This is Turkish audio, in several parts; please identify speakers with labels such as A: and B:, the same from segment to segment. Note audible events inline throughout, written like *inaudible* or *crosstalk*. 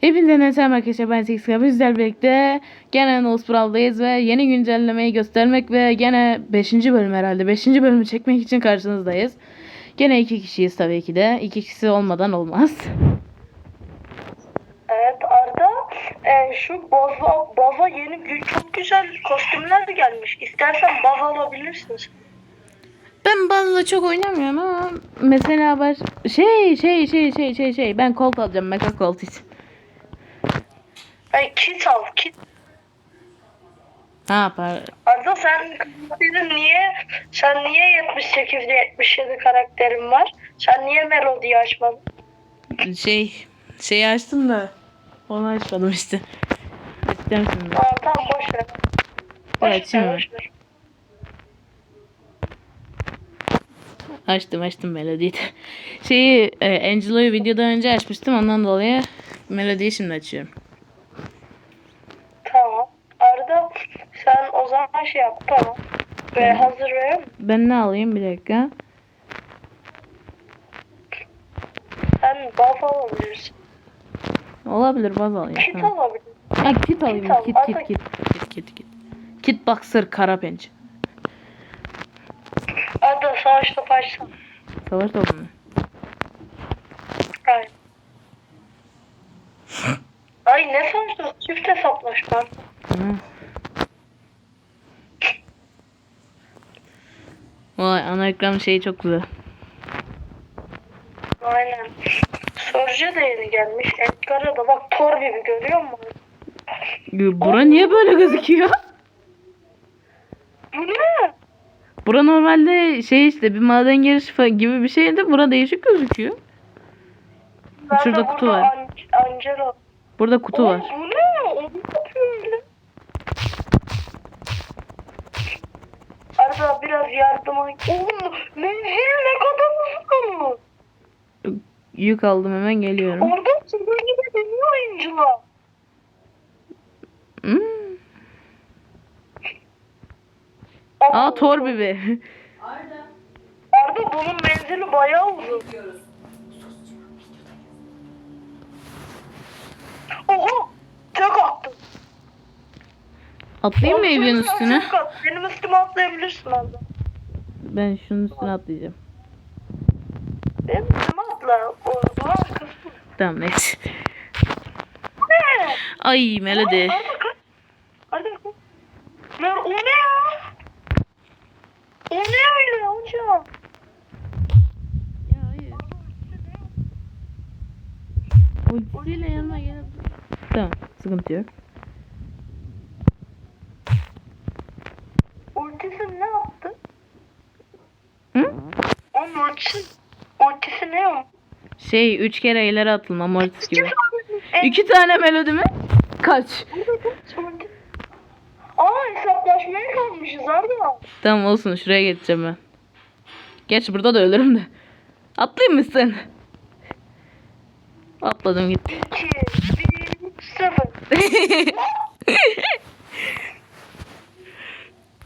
A: Hepinize merhaba arkadaşlar ben Six Bizler birlikte gene Nose Brawl'dayız ve yeni güncellemeyi göstermek ve gene 5. bölüm herhalde 5. bölümü çekmek için karşınızdayız. Gene iki kişiyiz tabii ki de. İki kişi olmadan olmaz.
B: Evet Arda e, şu baza, baza yeni çok güzel kostümler de gelmiş. İstersen baz alabilirsiniz.
A: Ben bazıları çok oynamıyorum ama mesela var şey şey şey şey şey şey ben Colt alacağım Mecha Colt için.
B: Ay kit al kit.
A: Ne yapar?
B: Arda sen karakterin niye sen niye 78 ile 77 karakterin var? Sen niye melodiyi açmadın?
A: Şey şeyi açtım da onu açmadım işte. İster misin?
B: Aa, tamam boş ver. Boş
A: Evet, şimdi.
B: ver, boş ver.
A: Açtım açtım melodiyi de. Şeyi e, Angelo'yu videodan önce açmıştım ondan dolayı melodiyi şimdi açıyorum.
B: Tamam. Arda sen zaman şey yap tamam. Ve hazır ver.
A: Ben ne alayım bir dakika.
B: Sen baz alabilirsin.
A: Olabilir baz alayım.
B: Kit
A: Tamam. Ha, kit alayım.
B: Kit
A: Kit kit kit. Kit kit kit. Kit boxer kara pençe.
B: Arda savaş topu açsana.
A: Savaş topu mu?
B: Ay. *gasps* Ay ne sonuçta çift hesaplaşma.
A: Hı. Ana ekran şeyi çok güzel.
B: Aynen. Sorucu da yeni gelmiş. Edgar'a da bak Thor gibi görüyor musun?
A: Bura niye böyle gözüküyor?
B: Bu ne?
A: Bura normalde şey işte bir maden girişi gibi bir şeydi. Bura değişik gözüküyor. Şurada kutu var.
B: An- Angelo.
A: Burada kutu
B: Oğlum,
A: var.
B: Bu ne? O ne yapıyor öyle? Arada biraz yardıma... Oğlum menzil ne kadar uzun.
A: Yük aldım hemen geliyorum.
B: Orada sizin gibi dönüyor oyuncular.
A: Hmm. Aa Thor bibi.
B: Arda bunun menzili bayağı uzun. Oha!
A: Atlayayım mı evin üstüne?
B: at. Benim üstüme atlayabilirsin Arda.
A: Ben şunun üstüne atlayacağım.
B: Benim üstüme atla. O duvar kısmı.
A: Tamam neyse.
B: Ne?
A: Ay Melody.
B: Arda kaç. Arda kaç. Mer o ne ya? O ne öyle hocam?
A: Ya hayır. Ultisiyle yanıma gelip... Tamam sıkıntı yok.
B: Ultisi ne yaptı?
A: Hı?
B: Ultisi, ultisi ne o?
A: Şey üç kere ileri atılma Mortis gibi. İki tane Melody mi? Kaç?
B: Aa hesaplaşmaya kalmışız Arda.
A: Tamam olsun şuraya geçeceğim ben. Geç burada da ölürüm de. Atlayayım mı sen? Atladım gitti.
B: 2, 1, 0.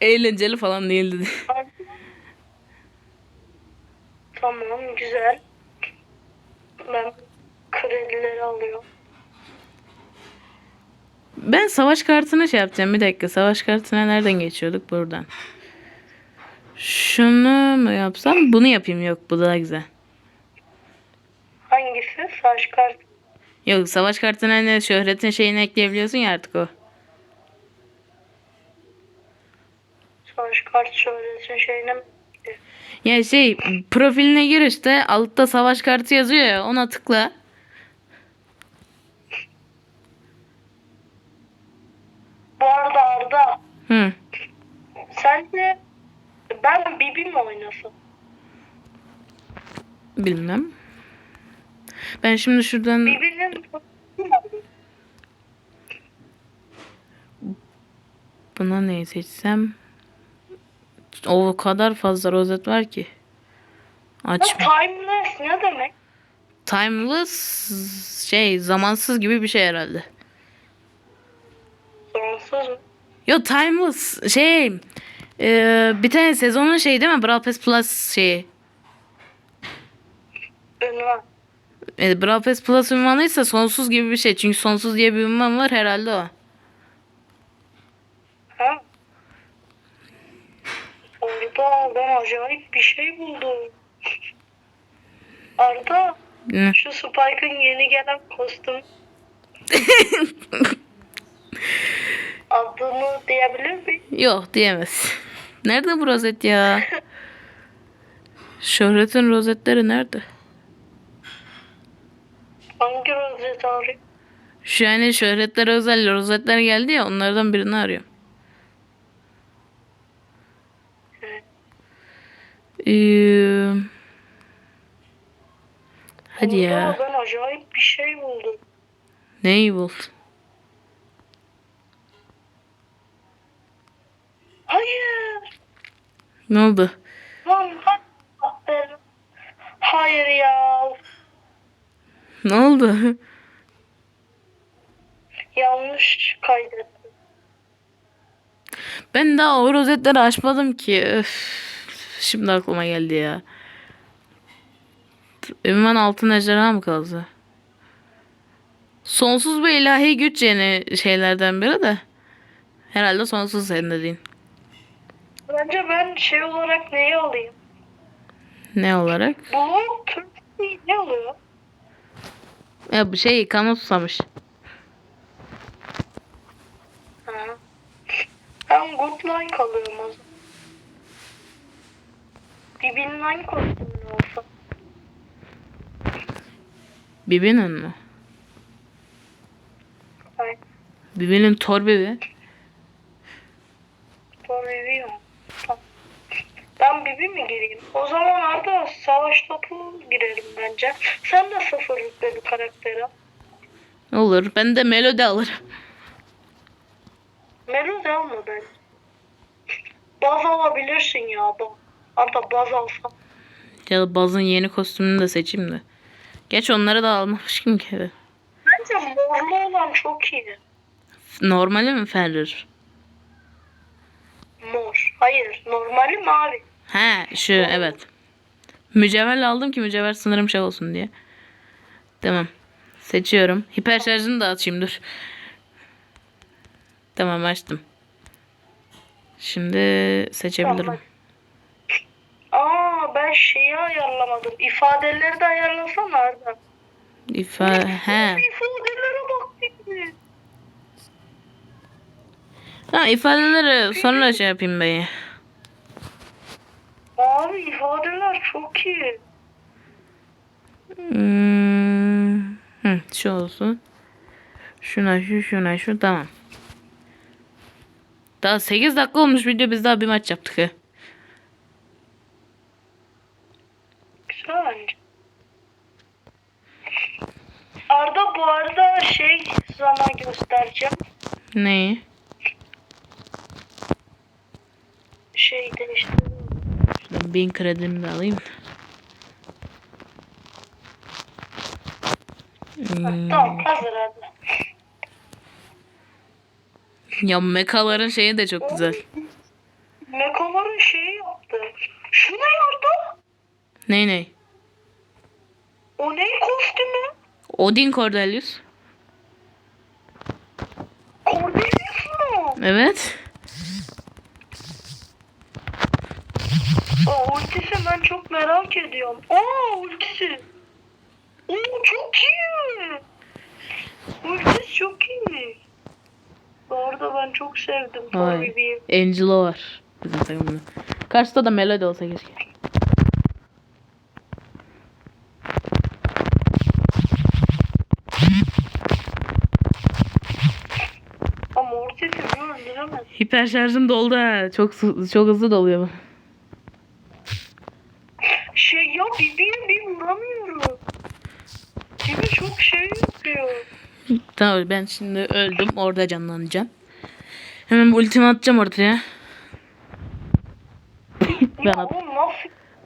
A: Eğlenceli falan değildi.
B: Tamam güzel. Ben kredileri alıyorum.
A: Ben savaş kartını şey yapacağım. Bir dakika savaş kartına nereden geçiyorduk? Buradan. Şunu mu yapsam? Bunu yapayım. Yok bu daha güzel.
B: Hangisi? Saç kart.
A: Yok savaş kartına ne şöhretin şeyini ekleyebiliyorsun ya artık o.
B: Saç kart söylesin şeyine mi?
A: Ya şey profiline gir işte altta savaş kartı yazıyor ya ona tıkla.
B: Bu arada Arda.
A: Hı.
B: Sence ben Bibi mi oynasam?
A: Bilmem. Ben şimdi şuradan
B: Bibi'nin
A: buna neyi seçsem o kadar fazla rozet var ki. Aç.
B: Timeless ne demek?
A: Timeless şey zamansız gibi bir şey herhalde.
B: Sonsuz mu?
A: Yo timeless şey e, bir tane sezonun şey değil mi? Brawl Pass Plus şeyi.
B: Ünvan.
A: E, Brawl Pass Plus ünvanıysa sonsuz gibi bir şey. Çünkü sonsuz diye bir ünvan var herhalde o.
B: Ha? Orada ben acayip bir şey buldum. Arda
A: Hı.
B: şu Spike'ın yeni gelen kostüm. *laughs* Adını diyebilir miyim?
A: Yok diyemez. Nerede bu rozet ya? *laughs* Şöhretin rozetleri nerede?
B: Hangi rozet abi?
A: Şu yani şöhretlere özel rozetler geldi ya onlardan birini arıyorum. Ee, hadi ya.
B: Ben acayip bir şey buldum.
A: Neyi bul?
B: Hayır.
A: Ne oldu?
B: Lan hayır. Hayır ya.
A: Ne oldu?
B: Yanlış kaydettim.
A: Ben daha o rozetleri açmadım ki. Öf. Şimdi aklıma geldi ya. Ünvan altın ejderha mı kaldı? Sonsuz bir ilahi güç yeni şeylerden biri de. Herhalde sonsuz senin dediğin.
B: Bence ben şey olarak neyi alayım?
A: Ne olarak?
B: Bu Türk ne oluyor?
A: Ya bu şey kanı susamış.
B: Ha. Ben good like alıyorum o zaman. Bir bilinen kostümü olsa.
A: Bibi'nin mi?
B: Ay,
A: Bibi'nin tor Bibi.
B: doğru biliyorum. Tamam. Ben Bibi mi gireyim? O zaman Arda savaş topu girelim bence. Sen de sıfır bir karakter al.
A: Olur. Ben de melodi alırım.
B: Melodi alma ben. Baz alabilirsin ya. Baz. Arda baz alsam.
A: Ya Baz'ın yeni kostümünü de seçeyim de. Geç onları da almamışım ki.
B: Bence morlu olan çok iyi.
A: Normali mi Ferrer?
B: Mor. Hayır. Normali mavi.
A: He şu evet. Mücevherle aldım ki mücevher sınırım şey olsun diye. Tamam. Seçiyorum. Hiper şarjını da açayım dur. Tamam açtım. Şimdi seçebilirim.
B: Tamam. Aa ben şeyi ayarlamadım. İfadeleri de ayarlasana Arda.
A: İfa he.
B: İfadelere bak şimdi.
A: Ha ifadeleri sonra şey yapayım ben.
B: Abi ifadeler çok iyi.
A: Hmm. Hı, şu olsun. Şuna şu şuna şu tamam. Daha 8 dakika olmuş video biz daha bir maç yaptık ha.
B: Güzel bence. Arda bu arada şey sana göstereceğim.
A: Neyi?
B: Şey işte.
A: Şuradan 1000 kredimi de alayım. Hmm.
B: Tamam hazır Arda.
A: Ya mekaların şeyi de çok güzel.
B: Mekoların şeyi yaptı. Şu ne Arda?
A: Ney ney?
B: O ne kostümü?
A: Odin Cordelius.
B: Cordelius mu?
A: Evet.
B: O ultisi ben çok merak ediyorum. Aa ultisi. Oo çok iyi. Ultisi çok iyi. Bu arada ben çok sevdim. Torbibi'yi.
A: Angelo var bizim takımda. Karşıda da Melody olsa keşke. Hiper şarjım doldu ha. Çok çok hızlı doluyor bu.
B: Şey ya Bibi'ye bir vuramıyorum. Bibi çok şey yapıyor.
A: Tamam ben şimdi öldüm. Orada canlanacağım. Hemen ultimi atacağım ortaya. ben, at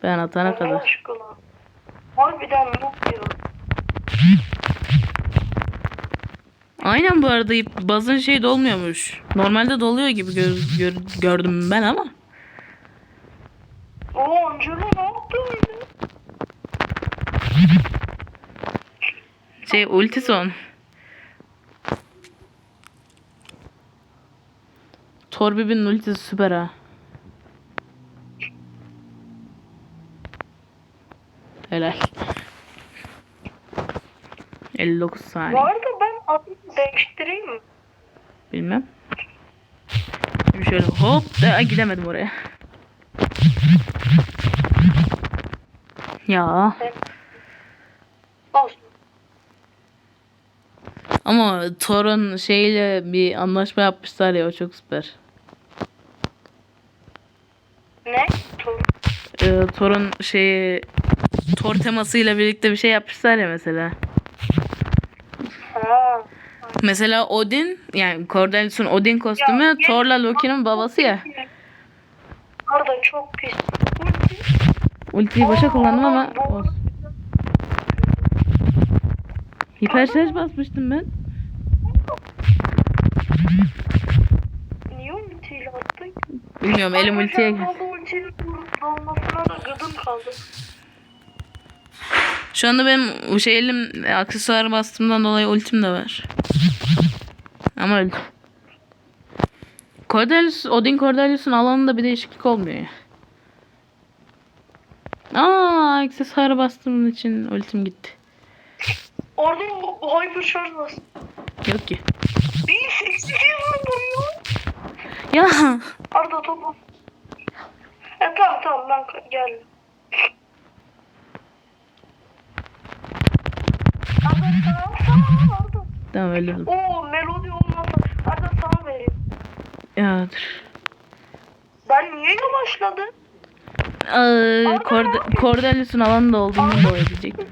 A: ben atana kadar.
B: Harbiden noob ya.
A: Aynen bu arada bazın şey dolmuyormuş. Normalde doluyor gibi gör- gör- gördüm ben ama.
B: O Angelo ne yaptı öyle?
A: Şey ulti son. Torbibi'nin ultisi süper ha. Helal. 59
B: Bu
A: saniye.
B: arada değiştireyim mi?
A: Bilmem. Şimdi şöyle hop da gidemedim oraya. Ya
B: Olsun.
A: ama Thor'un şeyle bir anlaşma yapmışlar ya o çok süper.
B: Ne? Tur.
A: Ee, Thor'un şeyi Thor temasıyla birlikte bir şey yapmışlar ya mesela. Mesela Odin yani Cordelius'un Odin kostümü
B: Ya,
A: Thor'la Loki'nin babası ya.
B: Arda çok pis. Ulti.
A: Ultiyi boşa kullandım ama olsun. Hiperşarj basmıştım ben.
B: Niye ultiyle attın?
A: Bilmiyorum elim ultiye
B: ultiyle dolmasına da gıdım kaldı.
A: Şu anda benim bu şey elim aksesuar bastığımdan dolayı ultim de var. Ama öldüm. Cordelius, Odin Cordelius'un alanında bir değişiklik olmuyor ya. Aa, aksesuar bastığım için ultim gitti.
B: Orada o hyper bas.
A: Yok ki.
B: 1080 vuruyor.
A: Ya
B: Arda topu. E tamam tamam ben geldim. Arda sağ sağ Arda.
A: Tamam öldürdüm.
B: Oo melodi olmasa. Arda sana vereyim.
A: Ya dur.
B: Ben niye yavaşladım?
A: Aa, Cord Cordelius'un alanında olduğundan dolayı diyecektim.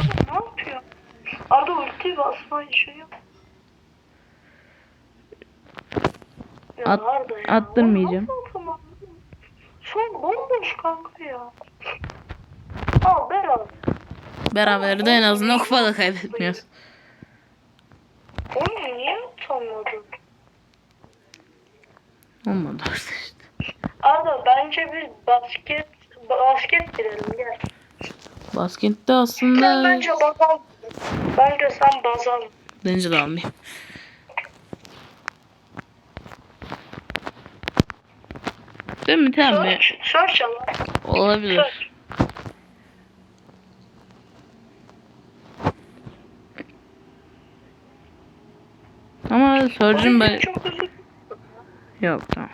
B: Arda ne yapıyor? Arda ulti basma işi yok. Ya
A: At-
B: Arda ya,
A: attırmayacağım.
B: Son bomboş kanka ya. Al beraber.
A: Beraber de en azından kupa da kaybetmiyoruz.
B: Oğlum niye atamadın?
A: Olmadı işte.
B: Arda bence biz basket basket girelim gel.
A: Baskette
B: Sen
A: aslında
B: bence bazal. Bence sen bazal.
A: bence de almayayım. Değil mi? Tamam.
B: Search, search ama.
A: Olabilir.
B: Search.
A: Surge'ın ben...
B: Çok.
A: Yok tamam.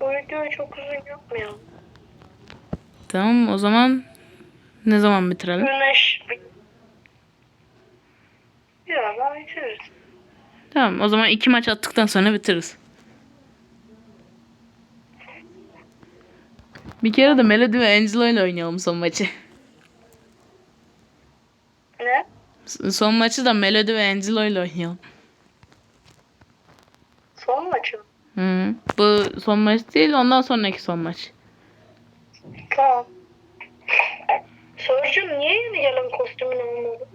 B: Bu video çok uzun yapmayalım.
A: Tamam o zaman ne zaman bitirelim?
B: Güneş bir... Birazdan bitiririz.
A: Tamam o zaman iki maç attıktan sonra bitiririz. Bir kere de Melody ve Angelo ile oynayalım son maçı.
B: Ne?
A: S- Son maçı da Melody ve Angelo ile oynayalım.
B: Son maçı. mı?
A: Hı. Bu son maç değil ondan sonraki son maç.
B: Tamam. Sörcüm niye yeni gelen kostümün olmadı?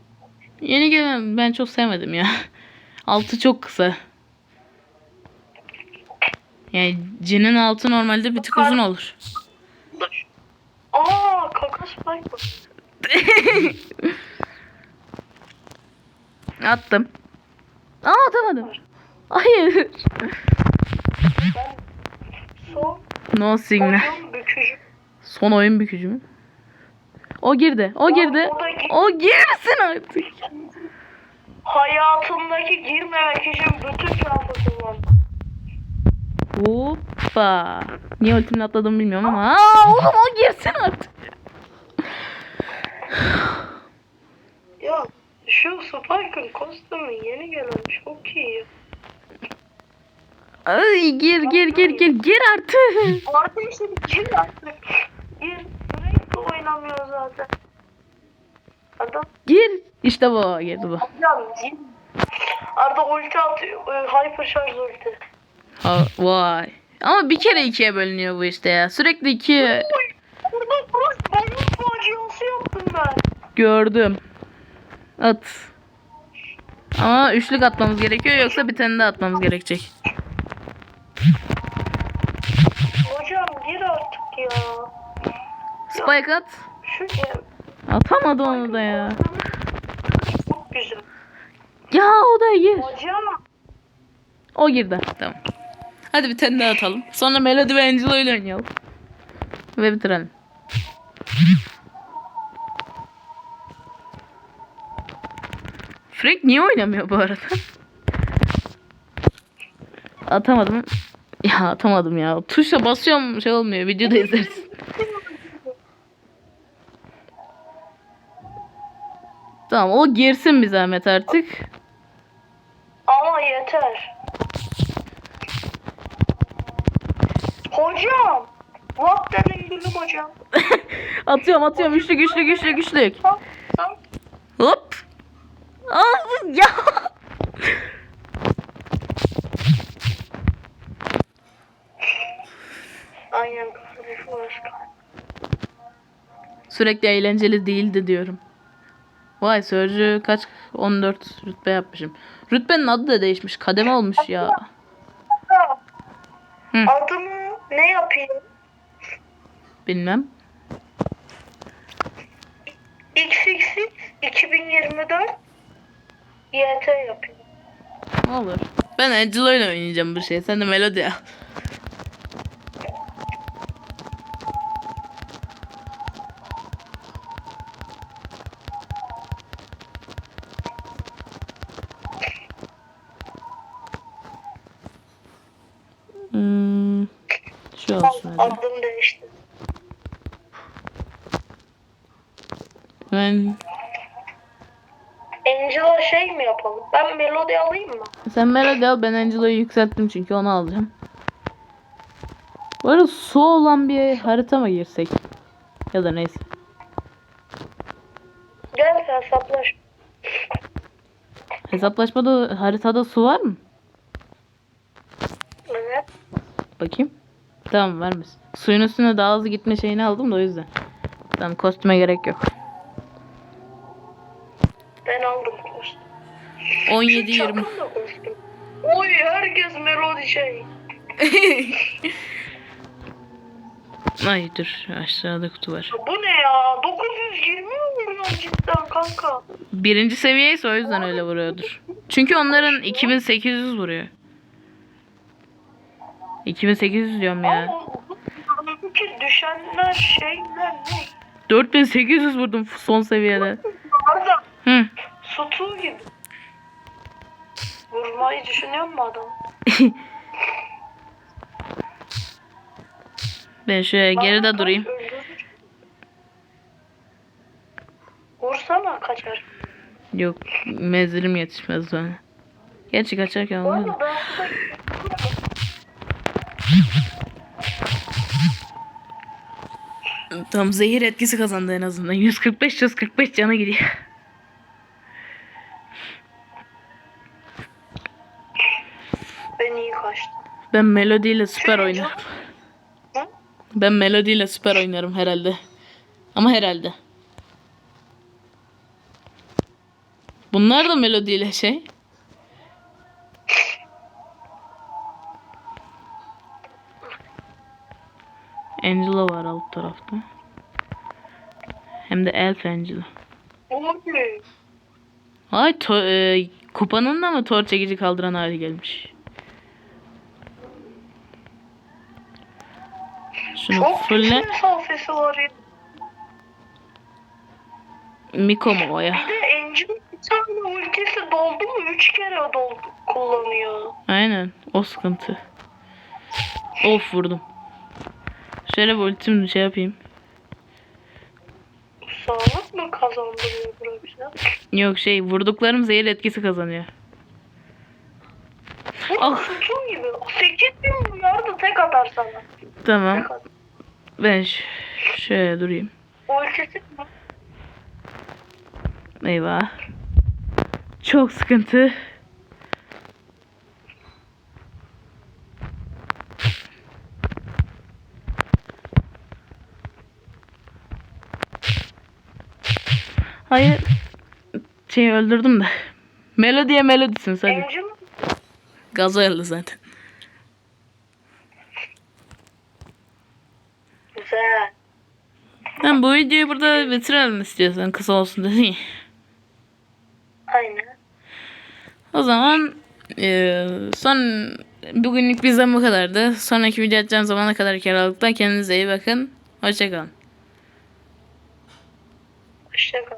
A: Yeni gelen ben çok sevmedim ya. *laughs* Altı çok kısa. Yani cinin altı normalde bir tık uzun olur.
B: Aa kaka spike. *laughs*
A: Attım. Aa atamadım. Hayır.
B: Ben son
A: No signal.
B: oyun bükücü.
A: Son oyun bükücü mü? O girdi. O girdi.
B: O da gi-
A: O girsin artık.
B: Hayatımdaki girmemek için bütün şansı kullandım.
A: Hoppa. Niye ultimle atladım bilmiyorum ama. Aa oğlum o girsin artık.
B: Şu Spike'ın kostümü yeni gelen çok iyi.
A: Ay gir gir gir gir gir artık. *laughs*
B: Arkadaşlar gir artık. Gir. Sürekli oynamıyor zaten. Adam
A: Gir. İşte bu girdi bu.
B: ya gir. Arda ulti atıyor. e, Hyper şarj ulti.
A: Ha, vay. Ama bir kere ikiye bölünüyor bu işte ya. Sürekli ikiye.
B: Burada balon faciası yaptım ben.
A: gördüm. At. Ama üçlük atmamız gerekiyor yoksa bir tane de atmamız gerekecek.
B: Hocam gir artık ya.
A: Spike at.
B: Şu.
A: Atamadı onu da ya.
B: Çok güzel.
A: Ya o da gir.
B: Hocam.
A: O girdi. Tamam. Hadi bir tane daha atalım. Sonra Melody ve Angelo ile oynayalım. Ve bitirelim. Frank niye oynamıyor bu arada? Atamadım. Ya atamadım ya. Tuşla basıyorum şey olmuyor. Videoda izlersin. Tamam o girsin bir zahmet artık.
B: Ama yeter. Hocam. What dedim hocam. *laughs*
A: atıyorum atıyorum. Güçlü güçlü güçlü güçlü. Aa, ya.
B: Aynen başka.
A: Sürekli eğlenceli değildi diyorum. Vay Sörcü kaç 14 rütbe yapmışım. Rütbenin adı da değişmiş. Kademe olmuş ya. Hı.
B: Adımı ne yapayım?
A: Bilmem.
B: XXX 2024 YT yapayım.
A: Olur. Ben Angelo ile oynayacağım bu şey. Sen de Melody al. Hmm, şu olsun hadi.
B: Adım değişti.
A: Ben,
B: yapalım? Ben melodi alayım mı?
A: sen Melody al ben Angelo'yu yükselttim çünkü onu alacağım. Bu arada su olan bir harita mı girsek? Ya da neyse.
B: Gel sen hesaplaş.
A: Hesaplaşmada haritada su var mı?
B: Evet.
A: Bakayım. Tamam vermez. Suyun üstüne daha hızlı gitme şeyini aldım da o yüzden. Tamam kostüme gerek yok.
B: Ben aldım.
A: 17 20.
B: Çakın da kostüm. Oy herkes melodi şey. *laughs*
A: Ay dur aşağıda kutu var.
B: Bu ne ya? 920 mi vuruyorsun cidden kanka?
A: Birinci seviyeyse o yüzden öyle vuruyordur. Çünkü onların 2800 vuruyor. 2800 diyorum ya.
B: Ki düşenler şeyler ne?
A: 4800 vurdum son seviyede.
B: Arda
A: Hı.
B: Sutuğu gibi. Vurmayı düşünüyor mu adam? *laughs*
A: Ben şöyle geride
B: Bana
A: durayım.
B: kaç öldürür. Vursana kaçar.
A: Yok menzilim yetişmez bana. Gerçi kaçarken
B: size...
A: Tam zehir etkisi kazandı en azından. 145 145 canı gidiyor.
B: İyi kaçtım.
A: Ben Melody ile süper oynarım.
B: Hı?
A: Ben Melody ile süper oynarım herhalde. Ama herhalde. Bunlar da Melody ile şey. Angela var alt tarafta. Hem de Elf Angela. Ay to- e, kupanın da mı tor çekici kaldıran hali gelmiş. Şunu
B: Çok
A: fulle.
B: güzel mesafesi var ya.
A: Miko mu o ya?
B: Bir de Angel bir tane ultisi doldu mu? Üç kere doldu kullanıyor.
A: Aynen. O sıkıntı. Of vurdum. Şöyle bir ultim şey yapayım.
B: Sağlık mı kazandırıyor bura bize?
A: Yok şey vurduklarım zehir etkisi kazanıyor.
B: Ah. Suçum gibi. 8 bin milyar da tek atar sana.
A: Tamam.
B: Tek atar.
A: Ben şöyle durayım.
B: Ultisi mi?
A: Eyvah. Çok sıkıntı. Hayır. Şey öldürdüm de. Melodiye.
B: Angel mi?
A: Gaza geldi zaten.
B: Güzel.
A: Tamam bu videoyu burada bitirelim istiyorsan kısa olsun dedin ya.
B: Aynen.
A: O zaman eee, son bugünlük bizden bu kadardı. Sonraki video atacağım zamana kadar kiralıkta kendinize iyi bakın. Hoşçakalın.
B: Hoşçakal.